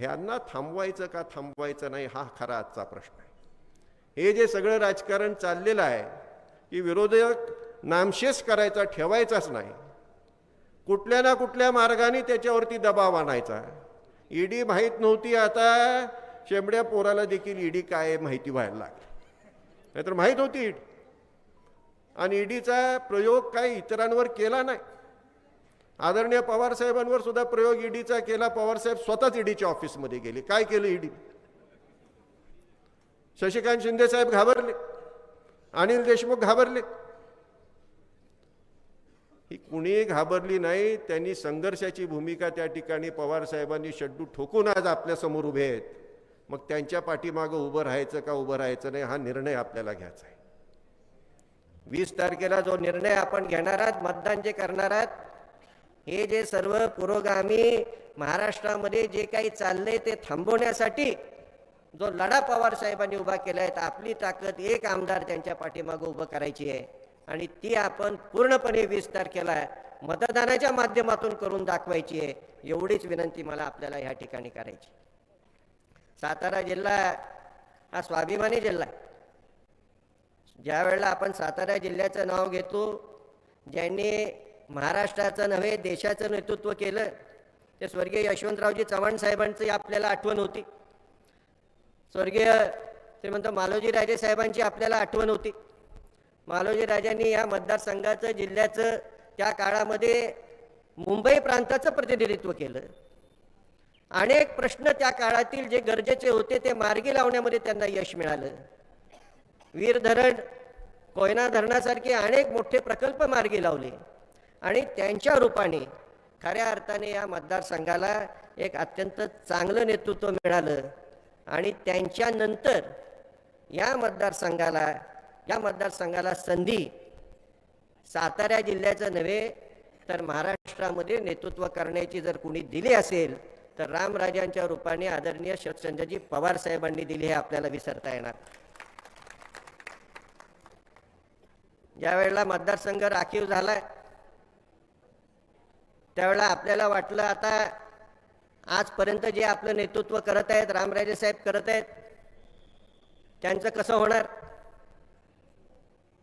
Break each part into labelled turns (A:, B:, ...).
A: ह्यांना थांबवायचं का थांबवायचं नाही हा खरा आजचा प्रश्न आहे. हे जे सगळं राजकारण चाललेलं आहे की विरोधक नामशेष करायचा ठेवायचाच नाही. कुठल्या ना कुठल्या मार्गाने त्याच्यावरती दबाव आणायचा. ईडी माहीत नव्हती आता शेंबड्या पोराला देखील ईडी काय आहे माहिती व्हायला लागली. नाहीतर माहीत होती ईडी. आणि ईडीचा प्रयोग काही इतरांवर केला नाही. आदरणीय पवारसाहेबांवर सुद्धा प्रयोग ईडीचा केला. पवार साहेब स्वतःच ईडीच्या ऑफिसमध्ये गेले. काय केलं ईडी? शशिकांत शिंदे साहेब घाबरले. अनिल देशमुख घाबरले. ही कुणीही घाबरली नाही त्यांनी संघर्षाची भूमिका त्या ठिकाणी पवार साहेबांनी शड्डू ठोकून आज आपल्यासमोर उभे आहेत. मग त्यांच्या पाठीमागं उभं राहायचं का उभं राहायचं नाही हा निर्णय आपल्याला घ्यायचा आहे.
B: वीस तारखेला जो निर्णय आपण घेणार आहात मतदान जे करणार आहात हे जे सर्व पुरोगामी महाराष्ट्रामध्ये जे काही चाललंय ते थांबवण्यासाठी जो लढा पवार साहेबांनी उभा केला आहे तर आपली ताकद एक आमदार त्यांच्या पाठीमागं उभं करायची आहे. आणि ती आपण पूर्णपणे वीस तारखेला मतदानाच्या माध्यमातून करून दाखवायची आहे एवढीच विनंती मला आपल्याला ह्या ठिकाणी करायची सातारा जिल्हा हा स्वाभिमानी जिल्हा आहे. ज्या वेळेला आपण सातारा जिल्ह्याचं नाव घेतो ज्यांनी महाराष्ट्राचं नव्हे देशाचं नेतृत्व केलं ते स्वर्गीय यशवंतरावजी चव्हाण साहेबांची आपल्याला आठवण होती. स्वर्गीय श्रीमंत मालोजी राजे साहेबांची आपल्याला आठवण होती. मालोजी राजांनी या मतदारसंघाचं जिल्ह्याचं त्या काळामध्ये मुंबई प्रांताचं प्रतिनिधित्व केलं. अनेक प्रश्न त्या काळातील जे गरजेचे होते ते मार्गी लावण्यामध्ये त्यांना यश मिळालं. वीर धरण कोयना धरणासारखे अनेक मोठे प्रकल्प मार्गी लावले. आणि त्यांच्या रूपाने खऱ्या अर्थाने या मतदारसंघाला एक अत्यंत चांगलं नेतृत्व मिळालं आणि त्यांच्यानंतर या मतदारसंघाला या मतदारसंघाला संधी सातारा जिल्ह्याचं नव्हे तर महाराष्ट्रामध्ये नेतृत्व करण्याची जर कुणी दिली असेल तर रामराजांच्या रूपाने आदरणीय शरदचंद्रजी पवार साहेबांनी दिली हे आपल्याला विसरता येणार. ज्या वेळेला मतदारसंघ राखीव झाला त्यावेळेला आपल्याला वाटलं आता आजपर्यंत जे आपलं नेतृत्व करत आहेत रामराजे साहेब करत आहेत त्यांचं कसं होणार?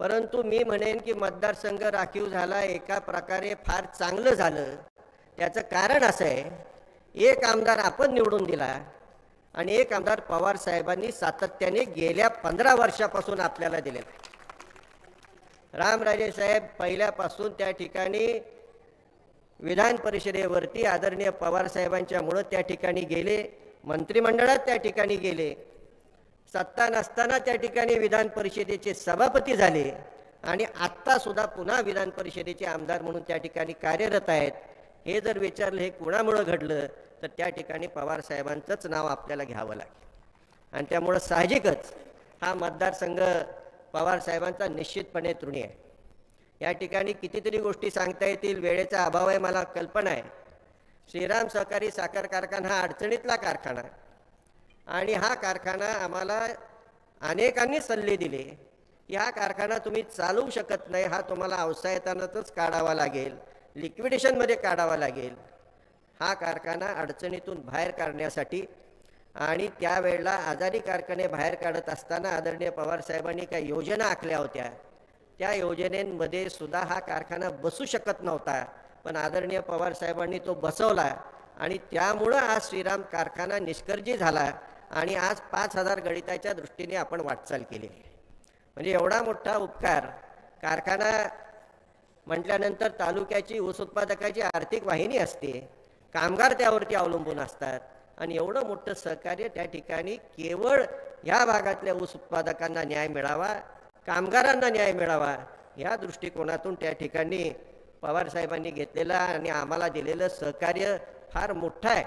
B: परंतु मी म्हणेन की मतदारसंघ राखीव झाला एका प्रकारे फार चांगलं झालं. त्याचं कारण असं आहे एक आमदार आपण निवडून दिला आणि एक आमदार पवार साहेबांनी सातत्याने गेल्या पंधरा वर्षापासून आपल्याला दिलेला रामराजे साहेब पहिल्यापासून त्या ठिकाणी विधान परिषदेवरती आदरणीय पवार साहेबांच्यामुळं त्या ठिकाणी गेले मंत्रिमंडळात त्या ठिकाणी गेले. सत्ता नसताना त्या ठिकाणी विधान परिषदेचे सभापती झाले आणि आत्तासुद्धा पुन्हा विधान परिषदेचे आमदार म्हणून त्या ठिकाणी कार्यरत आहेत. हे जर विचारलं हे कुणामुळं घडलं तर त्या ठिकाणी पवार साहेबांचंच नाव आपल्याला घ्यावं लागेल. आणि त्यामुळं साहजिकच हा मतदारसंघ पवार साहेबांचा निश्चितपणे तृणी आहे. या ठिकाणी कितीतरी गोष्टी सांगता येतील वेळेचा अभाव आहे मला कल्पना आहे. श्रीराम सहकारी साखर कारखाना हा अडचणीतला कारखाना आणि हा कारखाना आम्हाला अनेकांनी सल्ले दिले. की हा कारखाना तुम्ही चालवू शकत नाही हा तुम्हाला अवसायतानातच काढावा लागेल लिक्विडेशनमध्ये काढावा लागेल. हा कारखाना अडचणीतून बाहेर काढण्यासाठी आणि त्यावेळेला आजारी कारखाने बाहेर काढत असताना आदरणीय पवार साहेबांनी काही योजना आखल्या होत्या. त्या योजनेमध्ये सुद्धा हा कारखाना बसू शकत नव्हता. पण आदरणीय पवार साहेबांनी तो बसवला आणि त्यामुळं आज श्रीराम कारखाना निष्कर्जी झाला आणि आज पाच हजार गणिताच्या दृष्टीने आपण वाटचाल केली. म्हणजे एवढा मोठा उपकार कारखाना म्हटल्यानंतर तालुक्याची ऊस उत्पादकाची आर्थिक वाहिनी असते कामगार त्यावरती अवलंबून असतात आणि एवढं मोठं सहकार्य त्या ठिकाणी केवळ या भागातल्या ऊस उत्पादकांना न्याय मिळावा कामगारांना न्याय मिळावा. या दृष्टिकोनातून त्या ठिकाणी पवार साहेबांनी आणि आम्हाला दिलेलं सहकार्य फार मोठं आहे.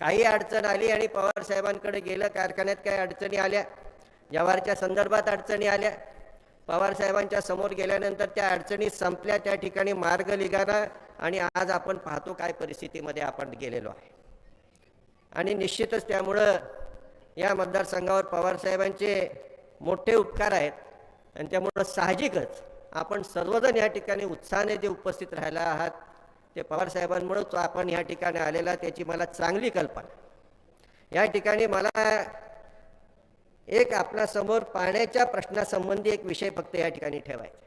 B: काही अडचण आली आणि पवार साहेबांकडे गेलं कारखान्यात काही अडचणी आल्या. जवारच्या संदर्भात अडचणी आल्या. पवार साहेबांच्या समोर गेल्यानंतर त्या अडचणी संपल्या. त्या ठिकाणी मार्ग निघाला आणि आज आपण पाहतो काय परिस्थितीमध्ये आपण गेलेलो आहे. आणि निश्चितच त्यामुळं या मतदारसंघावर पवार साहेबांचे मोठे उपकार आहेत आणि त्यामुळं साहजिकच आपण सर्वजण या ठिकाणी उत्साहाने जे उपस्थित राहिला आहात ते पवारसाहेबांमुळं तो आपण या ठिकाणी आलेला त्याची मला चांगली कल्पना या ठिकाणी मला एक आपल्यासमोर पाण्याच्या प्रश्नासंबंधी एक विषय फक्त या ठिकाणी ठेवायचा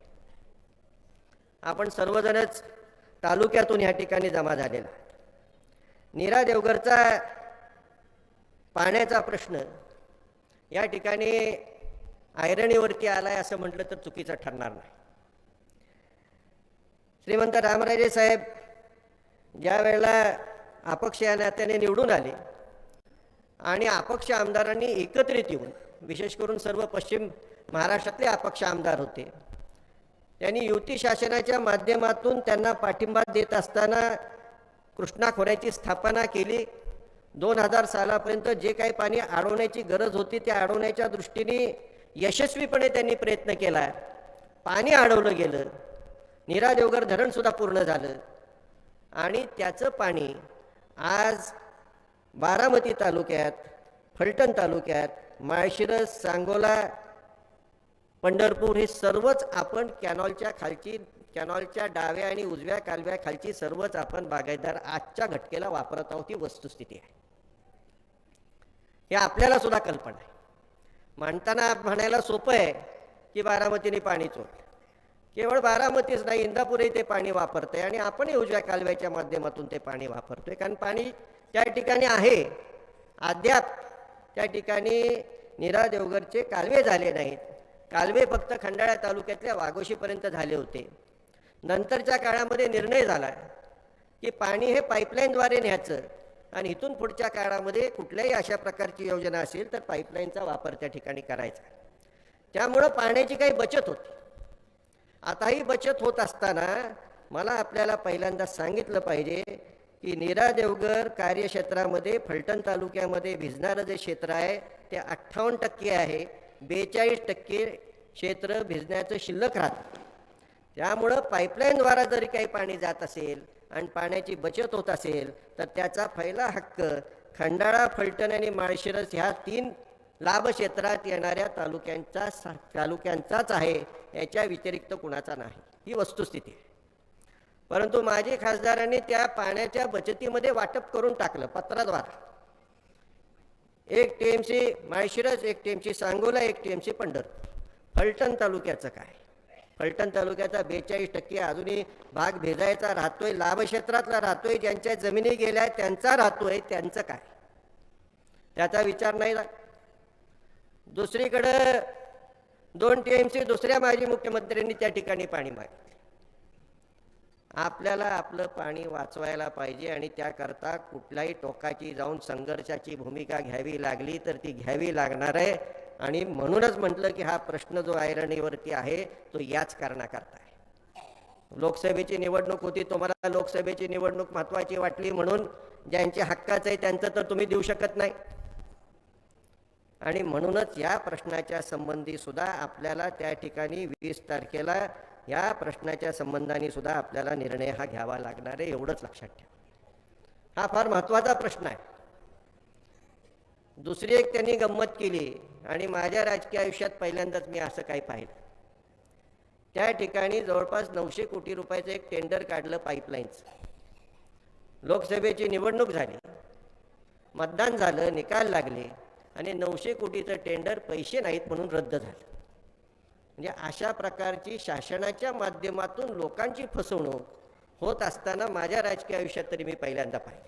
B: आपण सर्वजणच तालुक्यातून या ठिकाणी जमा झालेला नीरा देवघरचा पाण्याचा प्रश्न या ठिकाणी आयरणीवरती आलाय असं म्हटलं तर चुकीचं ठरणार नाही. श्रीमंत रामराजे साहेब ज्या वेळेला अपक्ष या नात्याने निवडून आले आणि अपक्ष आमदारांनी एकत्रित येऊन विशेष करून सर्व पश्चिम महाराष्ट्रातले अपक्ष आमदार होते त्यांनी युती शासनाच्या माध्यमातून त्यांना पाठिंबा देत असताना कृष्णा खोऱ्याची स्थापना केली. दोन हजार सालापर्यंत जे काही पाणी अडवण्याची गरज होती त्या अडवण्याच्या दृष्टीने यशस्वीपणे त्यांनी प्रयत्न केला. पाणी अडवलं गेलं. निरा देवघर धरणसुद्धा पूर्ण झालं. आणि त्याचं पाणी आज बारामती तालुक्यात फलटण तालुक्यात माळशिरस सांगोला पंढरपूर हे सर्वच आपण कॅनॉलच्या खालची कॅनॉलच्या डाव्या आणि उजव्या कालव्या खालची सर्वच आपण बागायतदार आजच्या घटकेला वापरत आहोत. ही वस्तुस्थिती आहे. हे आपल्याला सुद्धा कल्पना आहे. म्हणताना म्हणायला सोपं आहे की बारामतीने पाणी चोरलं केवळ बारामतीच नाही इंदापूरही ते पाणी वापरतंय आणि आपणही उजव्या कालव्याच्या माध्यमातून ते पाणी वापरतोय. कारण पाणी त्या ठिकाणी आहे. अद्याप त्या ठिकाणी निरा देवघरचे कालवे झाले नाहीत. कालवे फक्त खंडाळा तालुक्यातल्या वाघोशीपर्यंत झाले होते. नंतरच्या काळामध्ये निर्णय झाला की पाणी हे पाईपलाईनद्वारे न्यायचं. आणि इथून पुढच्या काळामध्ये कुठल्याही अशा प्रकारची योजना असेल तर पाईपलाईनचा वापर त्या ठिकाणी करायचा. त्यामुळं पाण्याची काही बचत होती. आताही बचत होत असताना मला आपल्याला पहिल्यांदा सांगितलं पाहिजे की नीरा देवघर कार्यक्षेत्रामध्ये फलटण तालुक्यामध्ये भिजणारं जे क्षेत्र आहे ते अठ्ठावन्न टक्के आहे. बेचाळीस टक्के क्षेत्र भिजण्याचं शिल्लक राहतं. त्यामुळं पाईपलाईनद्वारा जरी काही पाणी जात असेल आणि पाण्याची बचत होत असेल तर त्याचा पहिला हक्क खंडाळा फलटण आणि माळशिरस ह्या तीन लाभ क्षेत्रात येणाऱ्या तालुक्यांचा तालुक्यांचाच आहे याच्या व्यतिरिक्त कुणाचा नाही. ही वस्तुस्थिती आहे. परंतु माजी खासदारांनी त्या पाण्याच्या बचतीमध्ये वाटप करून टाकलं पत्राद्वारा. एक टीएमसी माळशिरस एक टीएमसी सांगोला एक टीएमसी पंढरपूर. फलटण तालुक्याचं काय? फलटण तालुक्याचा बेचाळीस टक्के अजूनही भाग भेजायचा राहतोय लाभक्षेत्रातला राहतोय ज्यांच्या जमिनी गेल्या आहेत त्यांचा राहतोय त्यांचं काय? त्याचा विचार नाही दुसरीकडं दोन टी एम सी दुसऱ्या माजी मुख्यमंत्र्यांनी त्या ठिकाणी पाणी मागितले. आपल्याला आपलं पाणी वाचवायला पाहिजे आणि त्याकरता कुठल्याही टोकाची जाऊन संघर्षाची भूमिका घ्यावी लागली तर ती घ्यावी लागणार आहे. आणि म्हणूनच म्हटलं की हा प्रश्न जो ऐरणीवरती आहे तो याच कारणाकरता आहे. लोकसभेची निवडणूक होती तुम्हाला लोकसभेची निवडणूक महत्वाची वाटली म्हणून ज्यांचे हक्काचं आहे त्यांचं तर तुम्ही देऊ शकत नाही. आणि म्हणूनच या प्रश्नाच्या संबंधी सुद्धा आपल्याला त्या ठिकाणी वीस तारखेला या प्रश्नाच्या संबंधाने सुद्धा आपल्याला निर्णय हा घ्यावा लागणार आहे एवढंच लक्षात ठेवा. हा फार महत्त्वाचा प्रश्न आहे. दुसरी एक त्यांनी गंमत केली आणि माझ्या राजकीय आयुष्यात पहिल्यांदाच मी असं काही पाहिलं. त्या ठिकाणी जवळपास नऊशे कोटी रुपयाचं एक टेंडर काढलं पाईपलाईनचं लोकसभेची निवडणूक झाली. मतदान झालं निकाल लागले आणि नऊशे कोटीचं टेंडर पैसे नाहीत म्हणून रद्द झालं. म्हणजे अशा प्रकारची शासनाच्या माध्यमातून लोकांची फसवणूक होत असताना माझ्या राजकीय आयुष्यात तरी मी पहिल्यांदा पाहिजे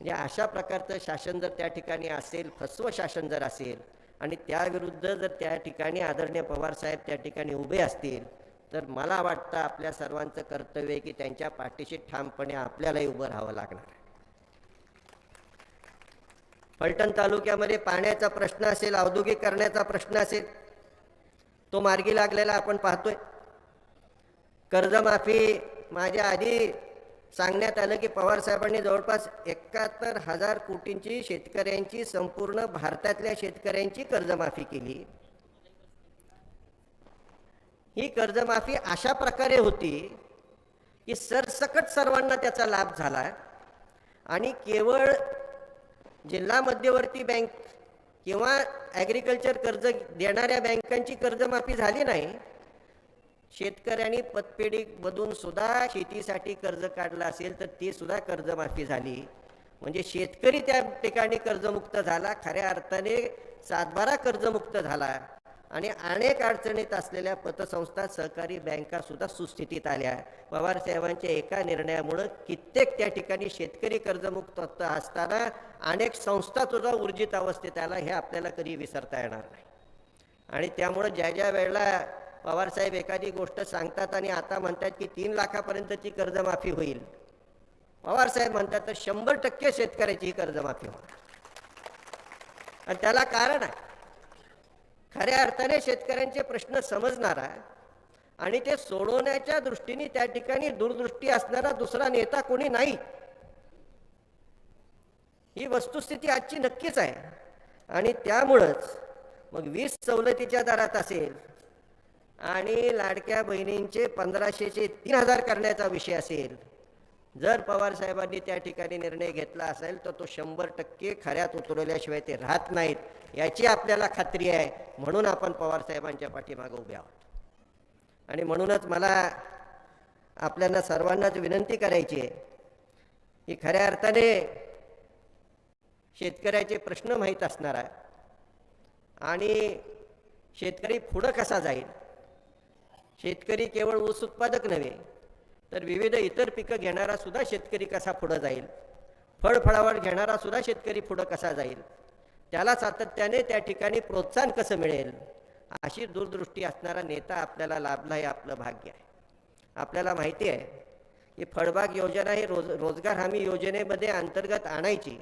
B: म्हणजे अशा प्रकारचं शासन जर त्या ठिकाणी असेल फसवं शासन जर असेल आणि त्याविरुद्ध जर त्या ठिकाणी आदरणीय पवारसाहेब त्या ठिकाणी उभे असतील तर मला वाटतं आपल्या सर्वांचं कर्तव्य आहे की त्यांच्या पाठीशी ठामपणे आपल्यालाही उभं राहावं लागणार आहे. फलटण तालुक्यामध्ये पाण्याचा प्रश्न असेल औद्योगिकरणाचा प्रश्न असेल तो मार्गी लागलेला आपण पाहतोय. कर्जमाफी माझ्या आधी सांगण्यात आलं की पवार साहेबांनी जवळपास एकाहत्तर हजार कोटींची शेतकऱ्यांची संपूर्ण भारतातल्या शेतकऱ्यांची कर्जमाफी केली. ही कर्जमाफी अशा प्रकारे होती की सरसकट सर्वांना त्याचा लाभ झाला आणि केवळ जिल्हा मध्यवर्ती बँक किंवा ॲग्रिकल्चर कर्ज देणाऱ्या बँकांची कर्जमाफी झाली नाही शेतकऱ्यांनी पतपेढीमधून सुद्धा शेतीसाठी कर्ज काढलं असेल तर ती सुद्धा कर्जमाफी झाली. म्हणजे शेतकरी त्या ठिकाणी कर्जमुक्त झाला खऱ्या अर्थाने सातबारा कर्जमुक्त झाला. आणि अनेक अडचणीत असलेल्या पतसंस्था सहकारी बँका सुद्धा सुस्थितीत आल्या पवार साहेबांच्या एका निर्णयामुळं कित्येक त्या ठिकाणी शेतकरी कर्जमुक्त असताना अनेक संस्था सुद्धा ऊर्जित अवस्थेत आला हे आपल्याला कधी विसरता येणार नाही. आणि त्यामुळं ज्या ज्या वेळेला पवारसाहेब एखादी गोष्ट सांगतात आणि आता म्हणतात की तीन लाखापर्यंतची कर्जमाफी होईल पवारसाहेब म्हणतात तर शंभर टक्के शेतकऱ्याची कर्जमाफी होणार. आणि त्याला कारण आहे. खऱ्या अर्थाने शेतकऱ्यांचे प्रश्न समजणारा आणि ते सोडवण्याच्या दृष्टीने त्या ठिकाणी दूरदृष्टी असणारा दुसरा नेता कोणी नाही. ही वस्तुस्थिती आजची नक्कीच आहे. आणि त्यामुळंच मग वीस सवलतीच्या दरात असेल आणि लाडक्या बहिणींचे पंधराशेचे तीन हजार करण्याचा विषय असेल जर पवार साहेबांनी त्या ठिकाणी निर्णय घेतला असेल तर तो शंभर टक्के खऱ्यात उतरवल्याशिवाय ते राहत नाहीत. याची आपल्याला खात्री आहे. म्हणून आपण पवार साहेबांच्या पाठीमागे उभे आहोत. आणि म्हणूनच मला आपल्याला सर्वांनाच विनंती करायची आहे की खऱ्या अर्थाने शेतकऱ्याचे प्रश्न माहीत असणार आहे. आणि शेतकरी पुढं कसा जाईल? शेतकरी केवळ ऊस उत्पादक नव्हे तर विविध इतर पिकं घेणारा सुद्धा शेतकरी कसा पुढं जाईल? फळफळावर घेणारा सुद्धा शेतकरी पुढं कसा जाईल? त्याला सातत्याने त्या ठिकाणी प्रोत्साहन कसं मिळेल? अशी दूरदृष्टी असणारा नेता आपल्याला लाभला हे आपलं भाग्य आहे. आपल्याला माहिती आहे की फळबाग योजना ही रोज रोजगार हमी योजनेमध्ये अंतर्गत आणायची.